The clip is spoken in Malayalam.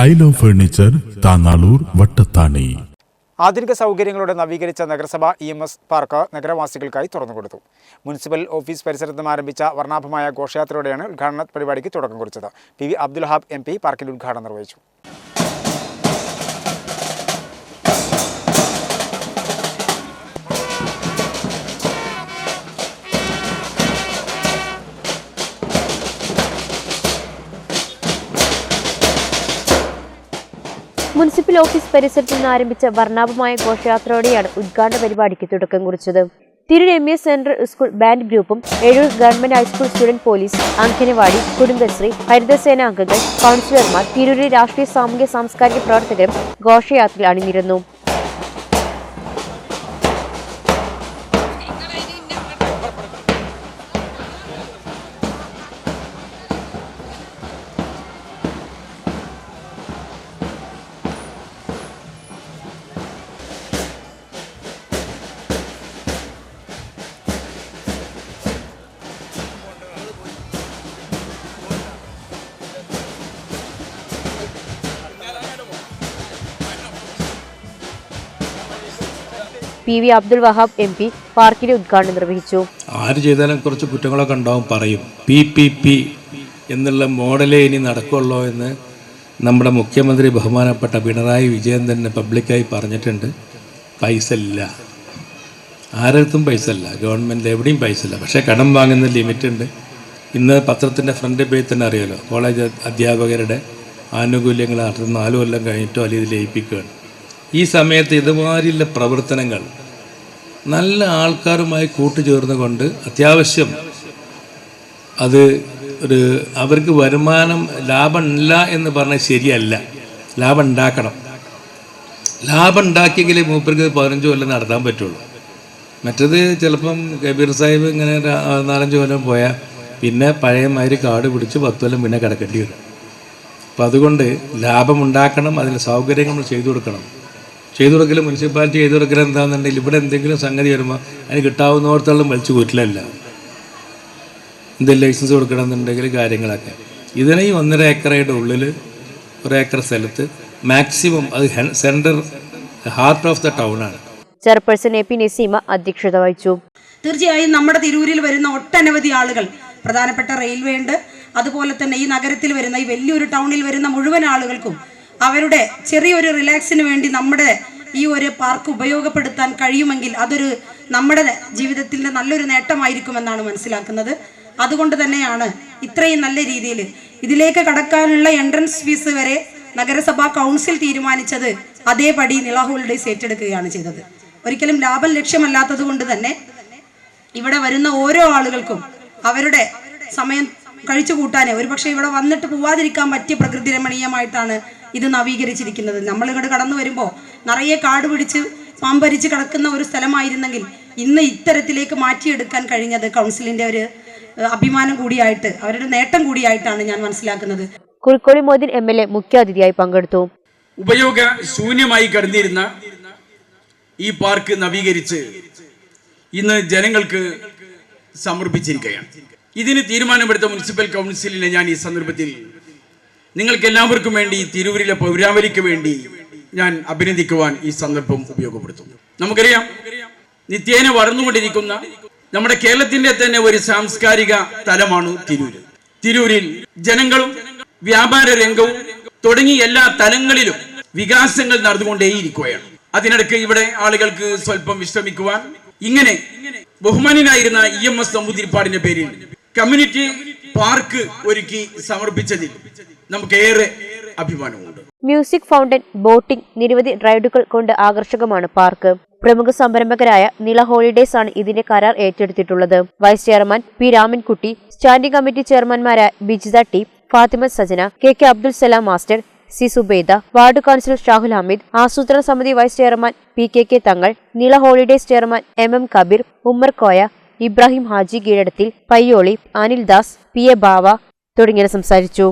Style furniture Thannalur Vattathani. ആധുനിക സൗകര്യങ്ങളോടെ നവീകരിച്ച നഗരസഭ ഇ എം എസ് പാർക്ക് നഗരവാസികൾക്കായി തുറന്നുകൊടുത്തു. മുനിസിപ്പൽ ഓഫീസ് പരിസരത്ത് ആരംഭിച്ച വർണാഭമായ ഘോഷയാത്രയോടെയാണ് ഉദ്ഘാടന പരിപാടിക്ക് തുടക്കം കുറിച്ചത്. P V Abdul Wahab M P പാർക്കിൽ ഉദ്ഘാടനം നിർവഹിച്ചു. മുനിസിപ്പൽ ഓഫീസ് പരിസരത്ത് നിന്ന് ആരംഭിച്ച വർണാഭമായ ഘോഷയാത്രയോടെയാണ് ഉദ്ഘാടന പരിപാടിക്ക് തുടക്കം കുറിച്ചത്. Tirur M S central school band ഗ്രൂപ്പും Ezhur government high school student police anganwadi Kudumbashree Harithasena അംഗങ്ങൾ കൗൺസിലർമാർ തിരൂരിലെ രാഷ്ട്രീയ സാമൂഹ്യ സാംസ്കാരിക പ്രവർത്തകരും ഘോഷയാത്രയിൽ അണിനിരന്നു. P V Abdul Wahab M P പാർക്കിന്റെ ഉദ്ഘാടനം നിർവഹിച്ചു. ആര് ചെയ്താലും കുറച്ച് കുറ്റങ്ങളൊക്കെ ഉണ്ടാവും പറയും. പി പി പി എന്നുള്ള മോഡലേ ഇനി നടക്കുള്ളൂ എന്ന് നമ്മുടെ മുഖ്യമന്ത്രി ബഹുമാനപ്പെട്ട പിണറായി വിജയൻ തന്നെ പബ്ലിക്കായി പറഞ്ഞിട്ടുണ്ട്. പൈസ ഇല്ല ആരടുത്തും പൈസ ഇല്ല ഗവൺമെന്റ് എവിടെയും പൈസ ഇല്ല പക്ഷേ കടം വാങ്ങുന്ന ലിമിറ്റ് ഉണ്ട്. ഇന്ന് പത്രത്തിന്റെ ഫ്രണ്ട് പേജ് തന്നെ അറിയാലോ. കോളേജ് അധ്യാപകരുടെ ആനുകൂല്യങ്ങൾ അടുത്ത നാല് കൊല്ലം കഴിഞ്ഞിട്ടോ അല്ലെങ്കിൽ ഇത് ലയിപ്പിക്കുകയാണ്. ഈ സമയത്ത് ഇതുമാതിരിയുള്ള പ്രവർത്തനങ്ങൾ. നല്ല ആൾക്കാരുമായി കൂട്ടുചേർന്നുകൊണ്ട് അത്യാവശ്യം അത് ഒരു അവർക്ക് വരുമാനം ലാഭം ഇല്ല എന്ന് പറഞ്ഞാൽ ശരിയല്ല. ലാഭം ഉണ്ടാക്കണം ലാഭം ഉണ്ടാക്കിയെങ്കിലേ മൂപ്പർക്ക് പതിനഞ്ച് കൊല്ലം നടത്താൻ പറ്റുള്ളൂ. മറ്റത് ചിലപ്പം കബീർ സാഹിബ് ഇങ്ങനെ നാലഞ്ച് കൊല്ലം പോയാൽ പിന്നെ പഴയ മാതിരി കാട് പിടിച്ച് പത്ത് കൊല്ലം പിന്നെ കിടക്കേണ്ടി വരും. അപ്പം അതുകൊണ്ട് ലാഭം ഉണ്ടാക്കണം അതിന് സൗകര്യങ്ങൾ ചെയ്തു കൊടുക്കണം. ചെയ്തു കൊടുക്കൽ മുനിസിപ്പാലിറ്റി ചെയ്തു കൊടുക്കൽ എന്താണെന്നുണ്ടെങ്കിൽ ഇവിടെ എന്തെങ്കിലും സംഗതി വരുമ്പോൾ അതിന് കിട്ടാവുന്നിടത്തോളം വലിച്ചു കൂറ്റിലല്ല എന്തെങ്കിലും ലൈസൻസ് കൊടുക്കണമെന്നുണ്ടെങ്കിൽ കാര്യങ്ങളൊക്കെ. ഇതിനെ ഈ ഒന്നര ഏക്കറയുടെ ഉള്ളിൽ ഒരു ഏക്കർ സ്ഥലത്ത് മാക്സിമം അത് centre heart of the town ആണ് ചെയർപേഴ്സൺ എ പി നസീമ അധ്യക്ഷത വഹിച്ചു. തീർച്ചയായും നമ്മുടെ തിരൂരിൽ വരുന്ന ഒട്ടനവധി ആളുകൾ പ്രധാനപ്പെട്ട റെയിൽവേ ഉണ്ട് അതുപോലെ തന്നെ ഈ നഗരത്തിൽ വരുന്ന ഈ വലിയൊരു ടൗണിൽ വരുന്ന മുഴുവൻ ആളുകൾക്കും അവരുടെ ചെറിയൊരു റിലാക്സിന് വേണ്ടി നമ്മുടെ ഈ ഒരു പാർക്ക് ഉപയോഗപ്പെടുത്താൻ കഴിയുമെങ്കിൽ അതൊരു നമ്മുടെ ജീവിതത്തിന്റെ നല്ലൊരു നേട്ടമായിരിക്കുമെന്നാണ് മനസ്സിലാക്കുന്നത്. അതുകൊണ്ട് തന്നെയാണ് ഇത്രയും നല്ല രീതിയിൽ ഇതിലേക്ക് കടക്കാനുള്ള എൻട്രൻസ് ഫീസ് വരെ നഗരസഭാ കൗൺസിൽ തീരുമാനിച്ചത് അതേപടി നിള ഹോളിഡേസ് ഏറ്റെടുക്കുകയാണ് ചെയ്തത്. ഒരിക്കലും ലാഭം ലക്ഷ്യമല്ലാത്തത് കൊണ്ട് തന്നെ ഇവിടെ വരുന്ന ഓരോ ആളുകൾക്കും അവരുടെ സമയം കഴിച്ചു കൂട്ടാനേ ഒരുപക്ഷെ ഇവിടെ വന്നിട്ട് പോവാതിരിക്കാൻ പറ്റിയ പ്രകൃതി രമണീയമായിട്ടാണ് ഇത് നവീകരിച്ചിരിക്കുന്നത്. നമ്മൾ ഇങ്ങോട്ട് കടന്നു വരുമ്പോൾ നിറയെ കാട് പിടിച്ച് പാമ്പരിച്ച് കിടക്കുന്ന ഒരു സ്ഥലമായിരുന്നെങ്കിൽ ഇന്ന് ഇത്തരത്തിലേക്ക് മാറ്റിയെടുക്കാൻ കഴിഞ്ഞത് കൗൺസിലിന്റെ ഒരു അഭിമാനം കൂടിയായിട്ട് അവരുടെ നേട്ടം കൂടിയായിട്ടാണ് ഞാൻ മനസ്സിലാക്കുന്നത്. Kurukkoli Moideen M L A മുഖ്യാതിഥിയായി പങ്കെടുത്തു. ഉപയോഗ ശൂന്യമായി കിടന്നിരുന്ന ഈ പാർക്ക് നവീകരിച്ച് ഇന്ന് ജനങ്ങൾക്ക് സമർപ്പിച്ചിരിക്കുകയാണ്. ഇതിന് തീരുമാനമെടുത്ത മുനിസിപ്പൽ കൗൺസിലിനെ ഞാൻ ഈ സന്ദർഭത്തിൽ നിങ്ങൾക്ക് എല്ലാവർക്കും വേണ്ടി തിരൂരിലെ പൗരാവലിക്ക് വേണ്ടി ഞാൻ അഭിനന്ദിക്കുവാൻ ഈ സന്ദർഭം ഉപയോഗപ്പെടുത്തുന്നു. നമുക്കറിയാം നിത്യേന വളർന്നുകൊണ്ടിരിക്കുന്ന നമ്മുടെ കേരളത്തിന്റെ തന്നെ ഒരു സാംസ്കാരിക തലമാണ് തിരൂര്. തിരൂരിൽ ജനങ്ങളും വ്യാപാര രംഗവും തുടങ്ങി എല്ലാ തലങ്ങളിലും വികാസങ്ങൾ നടന്നുകൊണ്ടേയിരിക്കുകയാണ്. അതിനിടയ്ക്ക് ഇവിടെ ആളുകൾക്ക് സ്വല്പം വിശ്രമിക്കുവാൻ ഇങ്ങനെ ബഹുമാനായിരുന്ന ഇ എം എസ് നമ്പൂതിരിപ്പാടിന്റെ പേരിൽ കമ്മ്യൂണിറ്റി പാർക്ക് ഒരുക്കി സമർപ്പിച്ചതിൽ നമുക്ക് ഏറെ അഭിമാനമുണ്ട്. മ്യൂസിക് ഫൗണ്ടൻ ബോട്ടിംഗ് നിരവധി റൈഡുകൾ കൊണ്ട് ആകർഷകമാണ് പാർക്ക്. പ്രമുഖ സംരംഭകരായ നില ഹോളിഡേസ് ആണ് ഇതിന്റെ കരാർ ഏറ്റെടുത്തിട്ടുള്ളത്. Vice chairman P Ramankutty standing committee ചെയർമാൻമാരായ Bijitha T Fathima Sajana K K Abdul Salam master C Subaida ward councillor Shahul Hameed ആസൂത്രണ സമിതി vice chairman P K K Thangal Nila holidays chairman M M Kabeer Ummer Koya Ibrahim Haji Keezhadathil Payyoli Anil Das P A Bava തുടങ്ങിയവർ സംസാരിച്ചു.